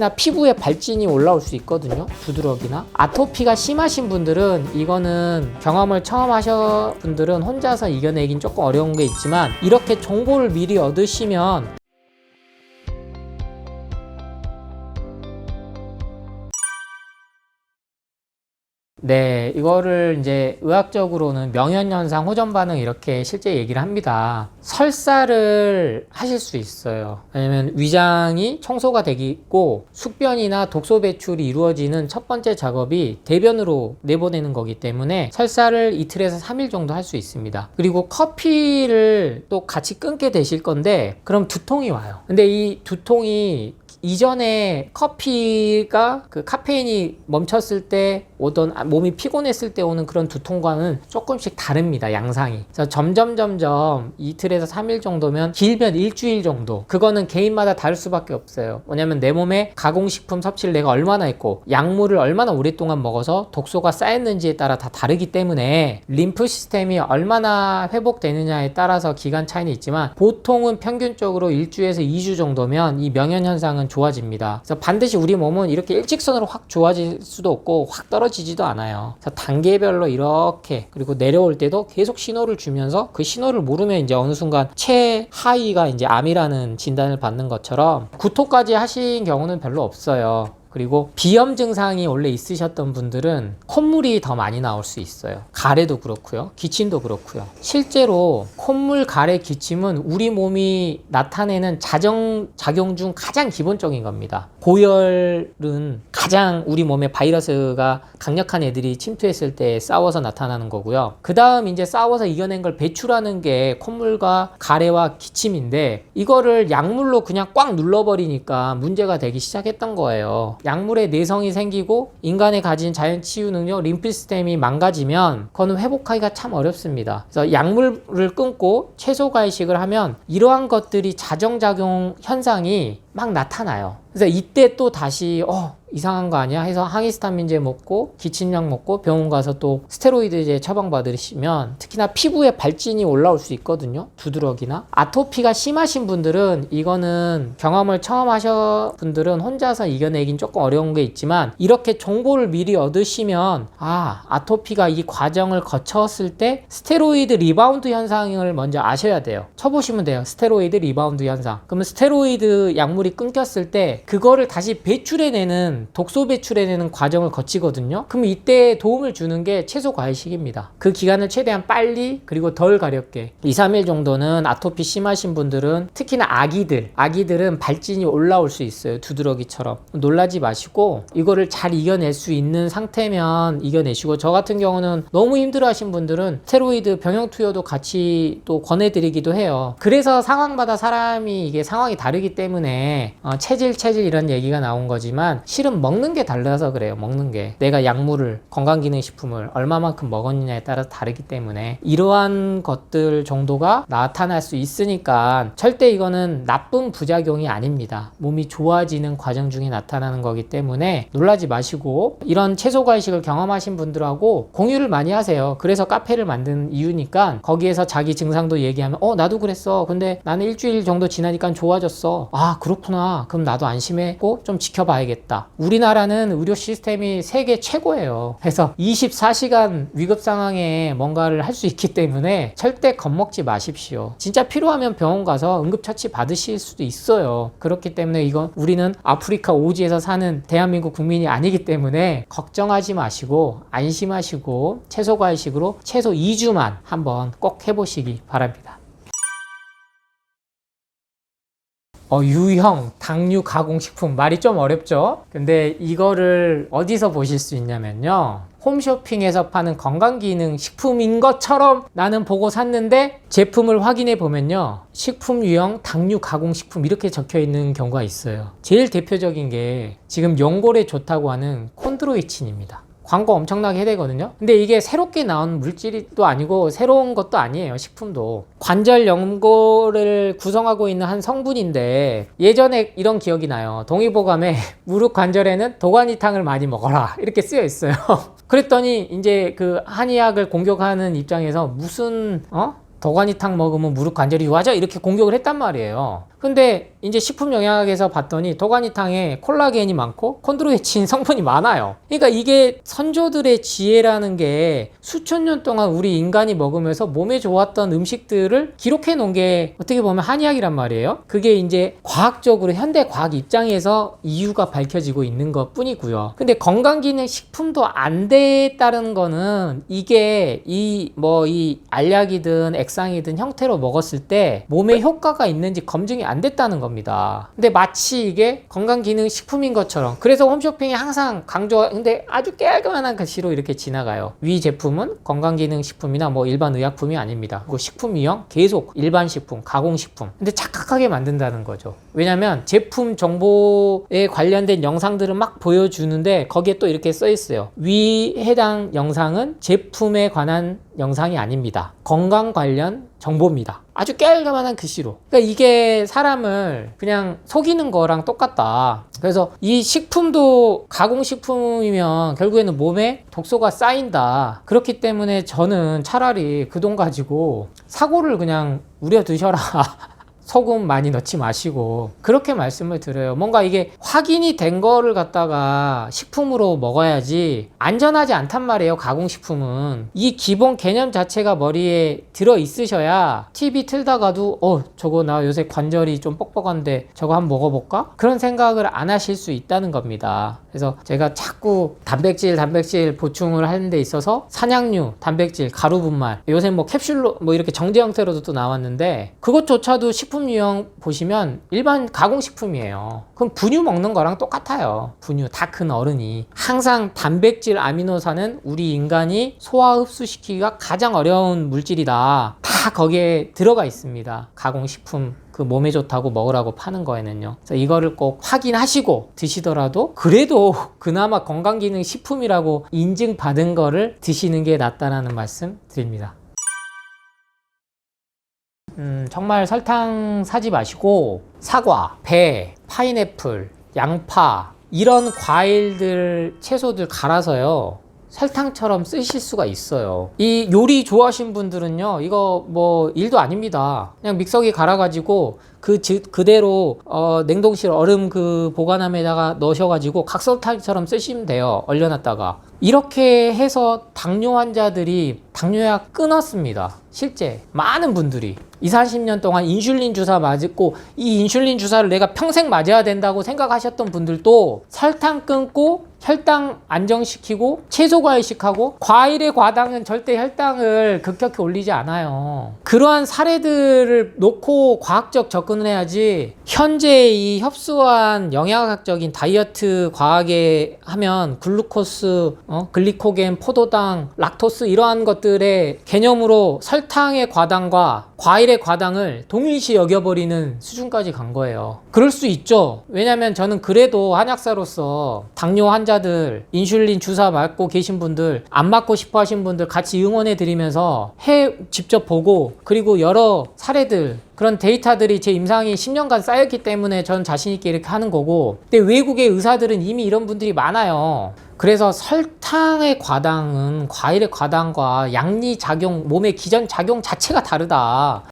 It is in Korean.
특히나 피부에 발진이 올라올 수 있거든요. 두드러기나 아토피가 심하신 분들은 이거는 경험을 처음 하셔 분들은 혼자서 이겨내긴 조금 어려운 게 있지만 이렇게 정보를 미리 얻으시면 네, 이거를 이제 의학적으로는 명현현상, 호전반응 이렇게 실제 얘기를 합니다. 설사를 하실 수 있어요. 왜냐면 위장이 청소가 되고 숙변이나 독소 배출이 이루어지는 첫 번째 작업이 대변으로 내보내는 거기 때문에 설사를 이틀에서 3일 정도 할 수 있습니다. 그리고 커피를 또 같이 끊게 되실 건데 그럼 두통이 와요. 근데 이 두통이 이전에 커피가 그 카페인이 멈췄을 때 오던 아, 몸이 피곤했을 때 오는 그런 두통과는 조금씩 다릅니다 양상이. 그래서 점점 점점 이틀에서 3일 정도면 길면 일주일 정도. 그거는 개인마다 다를 수밖에 없어요. 왜냐면 내 몸에 가공식품 섭취를 내가 얼마나 했고 약물을 얼마나 오랫동안 먹어서 독소가 쌓였는지에 따라 다 다르기 때문에 림프 시스템이 얼마나 회복되느냐에 따라서 기간 차이는 있지만 보통은 평균적으로 일주에서 2주 정도면 이 명현 현상은 좋아집니다. 그래서 반드시 우리 몸은 이렇게 일직선으로 확 좋아질 수도 없고 확 떨어지지도 않아요. 그래서 단계별로 이렇게 그리고 내려올 때도 계속 신호를 주면서 그 신호를 모르면 이제 어느 순간 최하위가 이제 암이라는 진단을 받는 것처럼 구토까지 하신 경우는 별로 없어요. 그리고 비염 증상이 원래 있으셨던 분들은 콧물이 더 많이 나올 수 있어요. 가래도 그렇고요. 기침도 그렇고요. 실제로 콧물, 가래, 기침은 우리 몸이 나타내는 자정 작용 중 가장 기본적인 겁니다. 고열은 가장 우리 몸에 바이러스가 강력한 애들이 침투했을 때 싸워서 나타나는 거고요. 그 다음 이제 싸워서 이겨낸 걸 배출하는 게 콧물과 가래와 기침인데 이거를 약물로 그냥 꽉 눌러버리니까 문제가 되기 시작했던 거예요. 약물에 내성이 생기고 인간의 가진 자연 치유 능력, 림프 시스템이 망가지면 그거는 회복하기가 참 어렵습니다. 그래서 약물을 끊고 채소 과식을 하면 이러한 것들이 자정작용 현상이 막 나타나요. 그래서 이때 또 다시 어 이상한 거 아니야? 해서 항히스타민제 먹고 기침약 먹고 병원 가서 또 스테로이드제 처방받으시면 특히나 피부에 발진이 올라올 수 있거든요. 두드러기나. 아토피가 심하신 분들은 이거는 경험을 처음 하셔 분들은 혼자서 이겨내긴 조금 어려운 게 있지만 이렇게 정보를 미리 얻으시면 아 아토피가 이 과정을 거쳤을 때 스테로이드 리바운드 현상을 먼저 아셔야 돼요. 쳐보시면 돼요. 스테로이드 리바운드 현상. 그러면 스테로이드 약물 이 끊겼을 때 그거를 다시 배출해내는 독소 배출해내는 과정을 거치거든요. 그럼 이때 도움을 주는 게 채소 과일식입니다. 그 기간을 최대한 빨리 그리고 덜 가렵게 2, 3일 정도는 아토피 심하신 분들은 특히나 아기들 아기들은 발진이 올라올 수 있어요. 두드러기처럼 놀라지 마시고 이거를 잘 이겨낼 수 있는 상태면 이겨내시고 저 같은 경우는 너무 힘들어하신 분들은 스테로이드 병용 투여도 같이 또 권해드리기도 해요. 그래서 상황마다 사람이 이게 상황이 다르기 때문에 어, 체질 체질 이런 얘기가 나온 거지만 실은 먹는 게 달라서 그래요. 먹는 게 내가 약물을 건강기능식품을 얼마만큼 먹었느냐에 따라 다르기 때문에 이러한 것들 정도가 나타날 수 있으니까 절대 이거는 나쁜 부작용이 아닙니다. 몸이 좋아지는 과정 중에 나타나는 거기 때문에 놀라지 마시고 이런 채소 과식을 경험하신 분들하고 공유를 많이 하세요. 그래서 카페를 만든 이유니까 거기에서 자기 증상도 얘기하면 어 나도 그랬어. 근데 나는 일주일 정도 지나니까 좋아졌어. 아 그렇구나. 그럼 나도 안심했고 좀 지켜봐야겠다. 우리나라는 의료 시스템이 세계 최고예요. 그래서 24시간 위급 상황에 뭔가를 할 수 있기 때문에 절대 겁먹지 마십시오. 진짜 필요하면 병원 가서 응급처치 받으실 수도 있어요. 그렇기 때문에 이건 우리는 아프리카 오지에서 사는 대한민국 국민이 아니기 때문에 걱정하지 마시고 안심하시고 채소 과일식으로 최소 2주만 한번 꼭 해보시기 바랍니다. 어, 유형 당류 가공식품 말이 좀 어렵죠? 근데 이거를 어디서 보실 수 있냐면요. 홈쇼핑에서 파는 건강기능 식품인 것처럼 나는 보고 샀는데 제품을 확인해 보면요. 식품 유형 당류 가공식품 이렇게 적혀 있는 경우가 있어요. 제일 대표적인 게 지금 연골에 좋다고 하는 콘드로이친입니다. 광고 엄청나게 해대거든요. 근데 이게 새롭게 나온 물질도 아니고 새로운 것도 아니에요. 식품도. 관절 연골을 구성하고 있는 한 성분인데 예전에 이런 기억이 나요. 동의보감에 무릎 관절에는 도가니탕을 많이 먹어라. 이렇게 쓰여 있어요. 그랬더니 이제 그 한의학을 공격하는 입장에서 무슨 어? 도가니탕 먹으면 무릎 관절이 좋아져? 이렇게 공격을 했단 말이에요. 근데 이제 식품 영양학에서 봤더니 도가니탕에 콜라겐이 많고 콘드로이친 성분이 많아요. 그러니까 이게 선조들의 지혜라는 게 수천 년 동안 우리 인간이 먹으면서 몸에 좋았던 음식들을 기록해 놓은 게 어떻게 보면 한의학이란 말이에요. 그게 이제 과학적으로 현대 과학 입장에서 이유가 밝혀지고 있는 것 뿐이고요. 근데 건강기능 식품도 안 됐다는 거는 이게 이 뭐 이 알약이든 액상이든 형태로 먹었을 때 몸에 효과가 있는지 검증이 안 됐다는 겁니다. 근데 마치 이게 건강기능 식품인 것처럼 그래서 홈쇼핑이 항상 강조 근데 아주 깔끔한 글씨로 이렇게 지나가요. 위 제품은 건강기능 식품이나 뭐 일반 의약품이 아닙니다. 그리고 식품위형 계속 일반 식품, 가공식품. 근데 착각하게 만든다는 거죠. 왜냐면 제품 정보에 관련된 영상들을 막 보여주는데 거기에 또 이렇게 써 있어요. 위 해당 영상은 제품에 관한 영상이 아닙니다. 건강 관련 정보입니다. 아주 깔끔한 글씨로. 그러니까 이게 사람을 그냥 속이는 거랑 똑같다. 그래서 이 식품도 가공식품이면 결국에는 몸에 독소가 쌓인다. 그렇기 때문에 저는 차라리 그 돈 가지고 사고를 그냥 우려 두셔라. 소금 많이 넣지 마시고 그렇게 말씀을 드려요. 뭔가 이게 확인이 된 거를 갖다가 식품으로 먹어야지 안전하지 않단 말이에요. 가공식품은 이 기본 개념 자체가 머리에 들어 있으셔야 TV 틀다가도 어 저거 나 요새 관절이 좀 뻑뻑한데 저거 한번 먹어볼까? 그런 생각을 안 하실 수 있다는 겁니다. 그래서 제가 자꾸 단백질 단백질 보충을 하는 데 있어서 산양류 단백질 가루 분말 요새 뭐 캡슐로 뭐 이렇게 정제 형태로도 또 나왔는데 그것조차도 식품 유형 보시면 일반 가공식품이에요. 그럼 분유 먹는 거랑 똑같아요. 분유 다 큰 어른이 항상 단백질 아미노산은 우리 인간이 소화 흡수시키기가 가장 어려운 물질이다. 다 거기에 들어가 있습니다. 가공식품 그 몸에 좋다고 먹으라고 파는 거에는요. 그래서 이거를 꼭 확인하시고 드시더라도 그래도 그나마 건강기능 식품이라고 인증받은 거를 드시는 게 낫다라는 말씀 드립니다. 음, 정말 설탕 사지 마시고 사과, 배, 파인애플, 양파 이런 과일들, 채소들 갈아서요. 설탕처럼 쓰실 수가 있어요. 이 요리 좋아하신 분들은요, 이거 뭐 일도 아닙니다. 그냥 믹서기 갈아가지고 그 지- 그대로 어, 냉동실 얼음 그 보관함에다가 넣으셔가지고 각설탕처럼 쓰시면 돼요. 얼려놨다가 이렇게 해서 당뇨 환자들이 당뇨약 끊었습니다. 실제 많은 분들이 2, 30년 동안 인슐린 주사 맞고 이 인슐린 주사를 내가 평생 맞아야 된다고 생각하셨던 분들도 설탕 끊고 혈당 안정시키고 채소 과일식하고 과일의 과당은 절대 혈당을 급격히 올리지 않아요. 그러한 사례들을 놓고 과학적 접근을 해야지 현재 이 협소한 영양학적인 다이어트 과학에 하면 글루코스, 어? 글리코겐, 포도당, 락토스 이러한 것들의 개념으로 설탕의 과당과 과일의 과당을 동일시 여겨버리는 수준까지 간 거예요. 그럴 수 있죠. 왜냐면 저는 그래도 한약사로서 당뇨 환자들, 인슐린 주사 맞고 계신 분들, 안 맞고 싶어 하신 분들 같이 응원해 드리면서 해 직접 보고 그리고 여러 사례들 그런 데이터들이 제 임상이 10년간 쌓였기 때문에 전 자신 있게 이렇게 하는 거고 근데 외국의 의사들은 이미 이런 분들이 많아요. 그래서 설탕의 과당은 과일의 과당과 양리 작용, 몸의 기전 작용 자체가 다르다